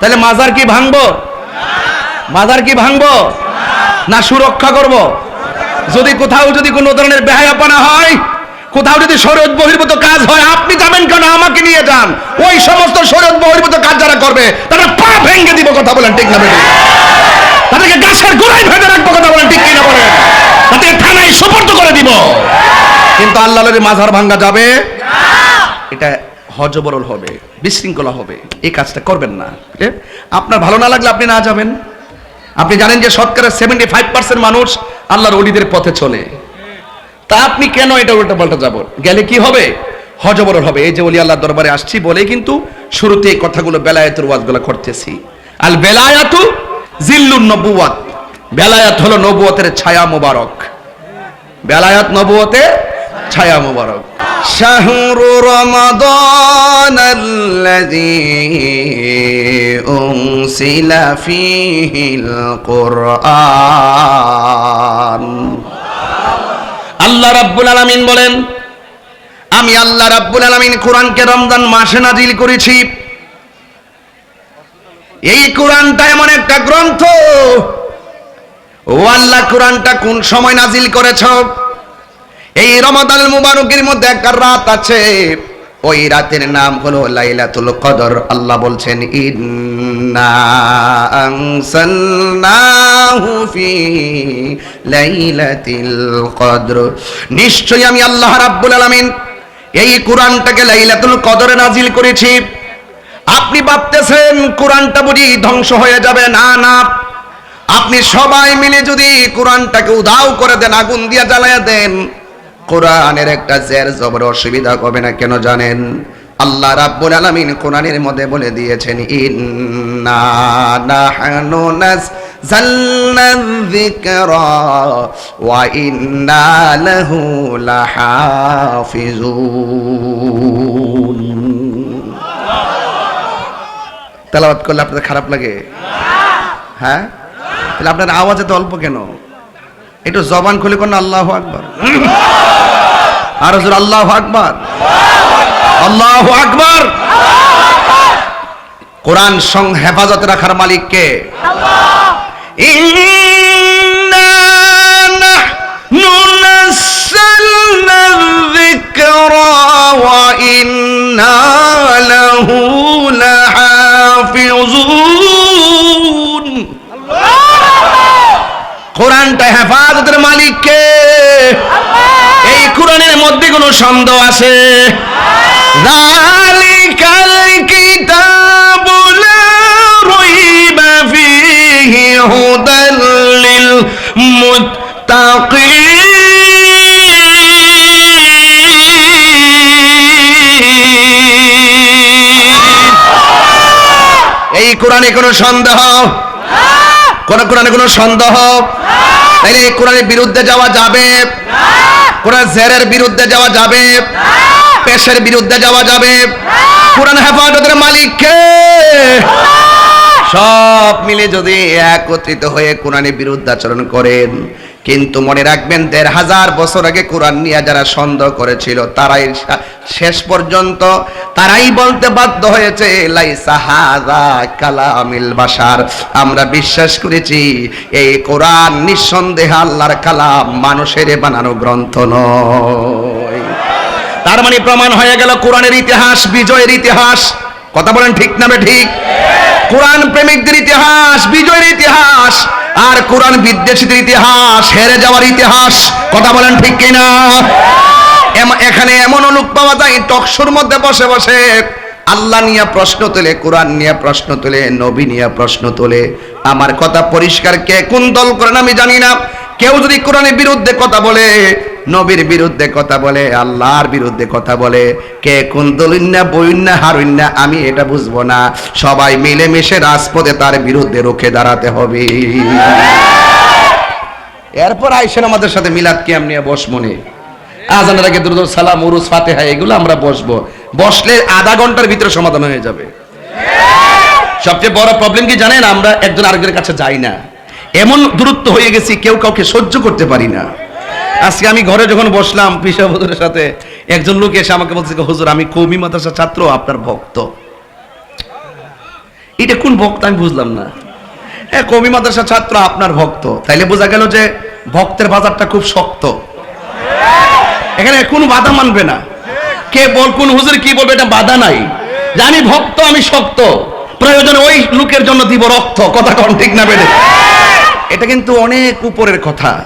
তাহলে মাজার কি ভাঙবো? মাজার কি ভাঙবো? না সুরক্ষা করব? যদি কোথাও যদি কোনো ধরনের বেহায়াপনা হয় কোথাও যদি শরৎ বহির্ভূত কাজ হয় আপনি যাবেন কেন? আমাকে নিয়ে যান। ওই সমস্ত শরৎ বহির্ভূত কাজ যারা করবে তারা পা ভেঙে দিব কথা বলেন ঠিক না বেঠিক? তাদেরকে গাছের গোড়ায় ভেঙে রাখব কথা বলেন ঠিক কিনা বলেন? তাদেরকে থানায় সুপর্দ করে দিব। কিন্তু আল্লাহর মাজার ভাঙ্গা যাবে? এটা হজবরল হবে, বিশৃঙ্খলা হবে এই কাজটা করবেন না? আপনার ভালো না লাগলে আপনি না যাবেন। আপনি জানেন যে শতকরা সেভেন্টি ফাইভ পার্সেন্ট মানুষ আল্লাহর অলিদের পথে চলে। তা আপনি কেন এটা উল্টা পাল্টা যাব? গেলে কি হবে? হজবরল হবে। এই যে অলি আল্লাহর দরবারে আসছি বলে কিন্তু শুরুতে এই কথাগুলো বেলায়েতের ওয়াজগুলো করতেছি। আল বেলায়াতু জিল্লুন নবুয়াত বেলায়াত হলো নবুয়তের ছায়া মোবারক। বেলায়াত নবুয়তের ছায়া মোবারক। شهر رمضان الذي أنزل فيه القرآن আল্লাহ রাব্বুল আলামিন বলেন আমি আল্লাহ রাব্বুল আলামিন কোরআনকে রমজান মাসে নাজিল করেছি এই কোরআনটা এমন একটা গ্রন্থ ও আল্লাহ কোরআনটা কোন সময় নাজিল করেছ এই রমাদান মুবারকের মধ্যে একটা রাত আছে। ওই রাতের নাম হলো লাইলাতুল কদর। আল্লাহ বলছেন, ইন্না লাইলাতিল কদর। নিশ্চয়ই আমি আল্লাহ রাব্বুল আলামিন এই কোরআনটাকে লাইলাতুল কদরে নাজিল করেছি। আপনি ভাবতেছেন, কোরআনটা বুঝি ধ্বংস হয়ে যাবে? না না। আপনি সবাই মিলে যদি কোরআনটাকে উধাও করে দেন, আগুন দিয়ে জ্বালায়া দেন কোরআনের একটা জের জবর অসুবিধা হবে না কেন জানেন? আল্লাহ রাব্বুল আলামিন কোরআনের মধ্যে বলে দিয়েছেন, ইন্না নাহনু যিকরা ওয়া ইন্না লাহু লাহাফিজুন। তেলাওয়াত করলে আপনাদের খারাপ লাগে? হ্যাঁ? তাহলে আপনার আওয়াজ এত অল্প কেন? একটু জবান খুলে কোন আল্লাহ আকবর। আর হজুর আল্লাহ আকবর। আল্লাহ আকবর। কোরআন সং হেফাজত রাখার মালিককে। ইন্না মালিককে। এই কোরআনের মধ্যে কোনো সন্দেহ আছে? যালিকাল কিতাবু লা রাইবা ফীহি হুদাল লিল মুত্তাকিন। এই কোরআনে কোনো সন্দেহ? কোন কোরআনে কোনো সন্দেহ? তাইলে এই কোরআনের বিরুদ্ধে যাওয়া যাবে? কোরআন জেরের বিরুদ্ধে যাওয়া যাবে? পেশের বিরুদ্ধে যাওয়া যাবে? কোরআন হেফাজতের মালিককে? সব মিলে যদি একত্রিত হয়ে কোরআনের বিরুদ্ধে আচরণ করেন কিন্তু মনে রাখবেন, দেড় হাজার বছর আগে কোরআন নিয়ে যারা সন্দেহ করেছিল, তারাই শেষ পর্যন্ত তারাই বলতে বাধ্য হয়েছে হাযা কালামিল বাশার। আমরা বিশ্বাস করেছি, এই কোরআন নিঃসন্দেহে আল্লাহর কালাম মানুষের বানানো গ্রন্থ নয়। তার মানে প্রমাণ হয়ে গেল, কোরআনের ইতিহাস, বিজয়ের ইতিহাস। কথা বলেন ঠিক না ঠিক? কোরআন প্রেমিকদের ইতিহাস, বিজয়ের ইতিহাস, আর কোরআন বিদ্বেষীদের ইতিহাস, হেরে যাওয়ার ইতিহাস। কথা বলেন ঠিক কিনা? এখানে এমন লোক পাওয়া যায়, টকশোর মধ্যে বসে বসে আল্লাহ নিয়ে প্রশ্ন তোলে, কোরআন নিয়ে প্রশ্ন তোলে, নবী নিয়ে প্রশ্ন তোলে। আমার কথা পরিষ্কার, কে কোন দল করেন আমি জানি না। কেউ যদি কোরআনের বিরুদ্ধে কথা বলে নবীর বিরুদ্ধে কথা বলে, আল্লাহর বিরুদ্ধে কথা বলে, কে কোন দলিন্না বইন্না হারুন্না আমি এটা বুঝব না। সবাই মিলেমিশে রাজপথে তার বিরুদ্ধে রুখে দাঁড়াতে হবে। এরপর আইসেন আমাদের সাথে মিলাদ কিয়াম নিয়ে বস মনে আজানের আগে দুরুদ, সালাম উরুস ফাতেহা, এগুলো আমরা বসবো। বসলে আধা ঘণ্টার ভিতরে সমাধান হয়ে যাবে। সবচেয়ে বড় প্রবলেম কি জানেন? আমরা একজন আরেকজনের কাছে যাই না। এমন দূরত্ব হয়ে গেছি, কেউ কাউকে সহ্য করতে পারি না। আজকে আমি ঘরে যখন বসলাম পিসা হুজুরের সাথে, একজন লোক এসে আমাকে বলছে হুজুর, আমি কৌমি মাদ্রাসা ছাত্র, আপনার ভক্ত। এটা কোন ভক্ত আমি বুঝলাম না। হ্যাঁ কবি মাদ্রাসা ছাত্র, আপনার ভক্ত। তাইলে বোঝা গেল যে ভক্তের বাজারটা খুব শক্ত। এখানে কোনো বাধা মানবে না। কে বল, কোন হুজুর কি বলবে, এটা বাধা নাই। যে আমি ভক্ত, আমি শক্ত। প্রয়োজন ওই লোকের জন্য দিব রক্ত। কথা কন ঠিক না বেড়ে এটা কিন্তু অনেক উপরের কথা।